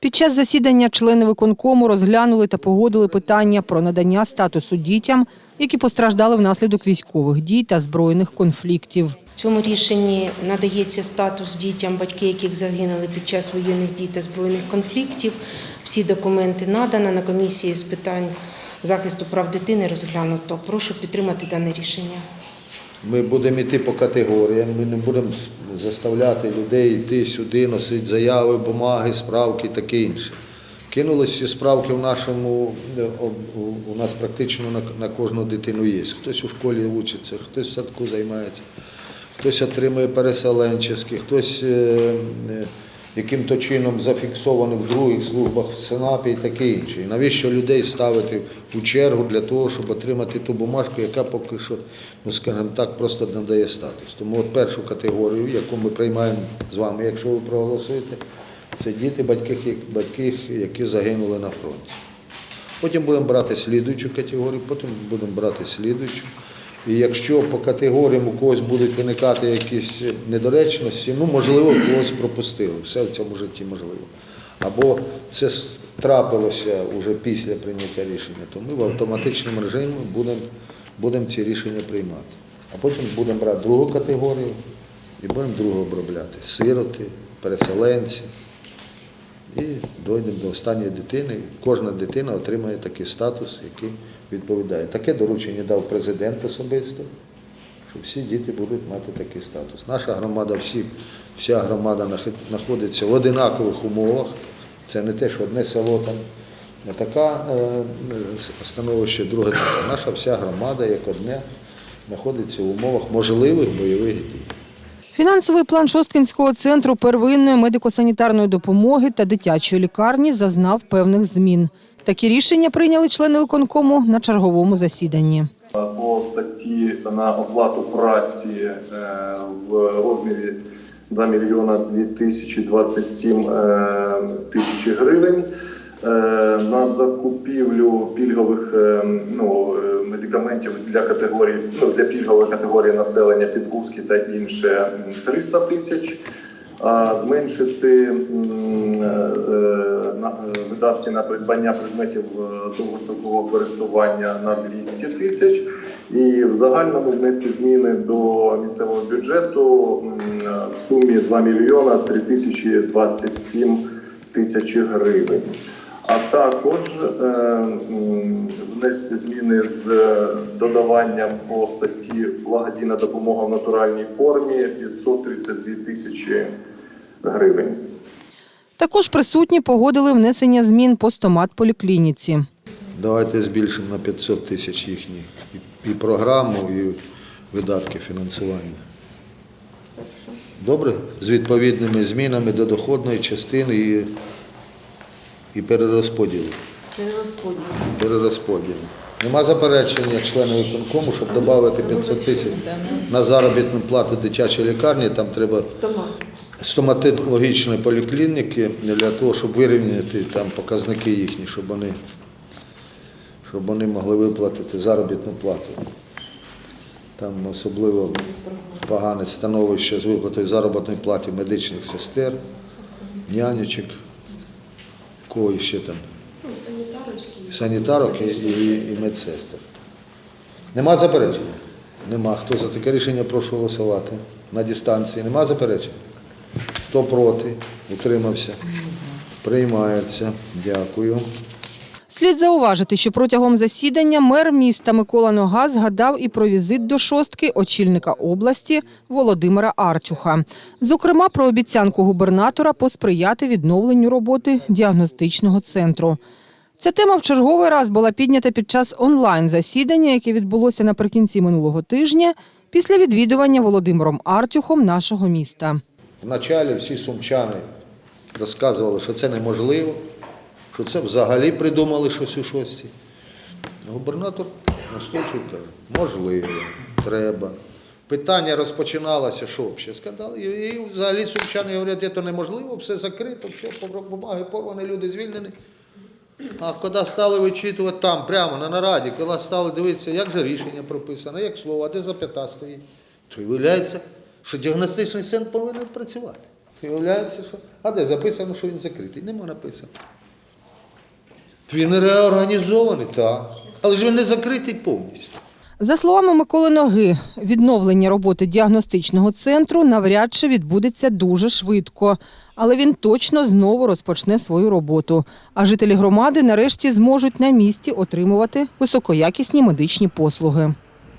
Під час засідання члени виконкому розглянули та погодили питання про надання статусу дітям, які постраждали внаслідок військових дій та збройних конфліктів. В цьому рішенні надається статус дітям, батьки яких загинули під час воєнних дій та збройних конфліктів. Всі документи надано на комісії з питань захисту прав дитини розглянуто. Прошу підтримати дане рішення. Ми будемо йти по категоріям, ми не будемо заставляти людей йти сюди, носити заяви, бумаги, справки і таке інше. Кинулись всі справки в нашому, е, у- нас практично на, кожну дитину є. Хтось у школі вчиться, хтось в садку займається, хтось отримує переселенчески, хтось е, яким-то чином зафіксований в других службах в СЕНАПі і таке інше. І навіщо людей ставити у чергу для того, щоб отримати ту бумажку, яка поки що, ну скажімо так, просто не дає статус. Тому от першу категорію, яку ми приймаємо з вами, якщо ви проголосуєте, це діти, батьки, батьки, які загинули на фронті. Потім будемо брати слідуючу категорію, потім будемо брати слідуючу. І якщо по категоріям у когось будуть виникати якісь недоречності, ну можливо, когось пропустили. Все в цьому житті можливо. Або це трапилося вже після прийняття рішення, то ми в автоматичному режимі будемо, будемо ці рішення приймати. А потім будемо брати другу категорію і будемо другу обробляти. Сироти, переселенці. І дійдемо до останньої дитини. Кожна дитина отримає такий статус, який відповідає. Таке доручення дав президент особисто, що всі діти будуть мати такий статус. Наша громада, всі, вся громада знаходиться в одинакових умовах. Це не те, що одне село там не така е, становище, друге. Наша вся громада, як одне, знаходиться в умовах можливих бойових дій. Фінансовий план Шосткинського центру первинної медико-санітарної допомоги та дитячої лікарні зазнав певних змін. Такі рішення прийняли члени виконкому на черговому засіданні. по статті на оплату праці е, в розмірі 2 мільйона 2027 е, тисячі гривень. Е, На закупівлю пільгових ну, медикаментів для категорії ну, для пільгової категорії населення підгузки та інше 300 тисяч. А зменшити е, е, е, видатки на придбання предметів довгострокового користування на 200 тисяч, і в загальному внести зміни до місцевого бюджету в сумі 2 мільйона 3 тисячі 27 тисячі гривень. А також е, внести зміни з додаванням по статті благодійна допомога в натуральній формі 532 тисячі гривень. Також присутні погодили внесення змін по стомат-поліклініці. Давайте збільшимо на 500 тисяч їхні і, і програму, і видатки фінансування. Добре? З відповідними змінами до доходної частини і, і перерозподілу. Перерозподілу. Перерозподілу. Нема заперечення членів виконкому, щоб додати 500 тисяч на заробітну плату дитячої лікарні. Там треба стоматологічної поліклініки для того, щоб вирівняти там показники їхні, щоб вони щоб вони могли виплатити заробітну плату. Там особливо погане становище з виплатою заробітної плати медичних сестер, нянечок, кого ще там. Санітарок і, і, і медсестер. Нема заперечень? Нема. Хто за таке рішення прошу голосувати? На дистанції. Нема заперечень? Хто проти? Утримався? Приймається. Дякую. Слід зауважити, що протягом засідання мер міста Микола Нога згадав і про візит до шостки очільника області Володимира Артюха. Зокрема, про обіцянку губернатора посприяти відновленню роботи діагностичного центру. Ця тема в черговий раз була піднята під час онлайн-засідання, яке відбулося наприкінці минулого тижня після відвідування Володимиром Артюхом нашого міста. Вначалі всі сумчани розказували, що це неможливо, що це взагалі придумали щось у шості. Губернатор настойчиво каже, можливо, треба. Питання розпочиналося, що взагалі скандал. І, взагалі сумчани говорять, це неможливо, все закрито, все, бумаги порвані, люди звільнені. А коли стали вичитувати там, прямо на нараді, коли стали дивитися, як же рішення прописано, як слово, а де зап'ята стоїть, то виявляється, що діагностичний центр повинен працювати. Виявляється, що. А де записано, що він закритий? Нема написано. Він реорганізований, так. Але ж він не закритий повністю. За словами Миколи Ноги, відновлення роботи діагностичного центру навряд чи відбудеться дуже швидко. Але він точно знову розпочне свою роботу. А жителі громади нарешті зможуть на місці отримувати високоякісні медичні послуги.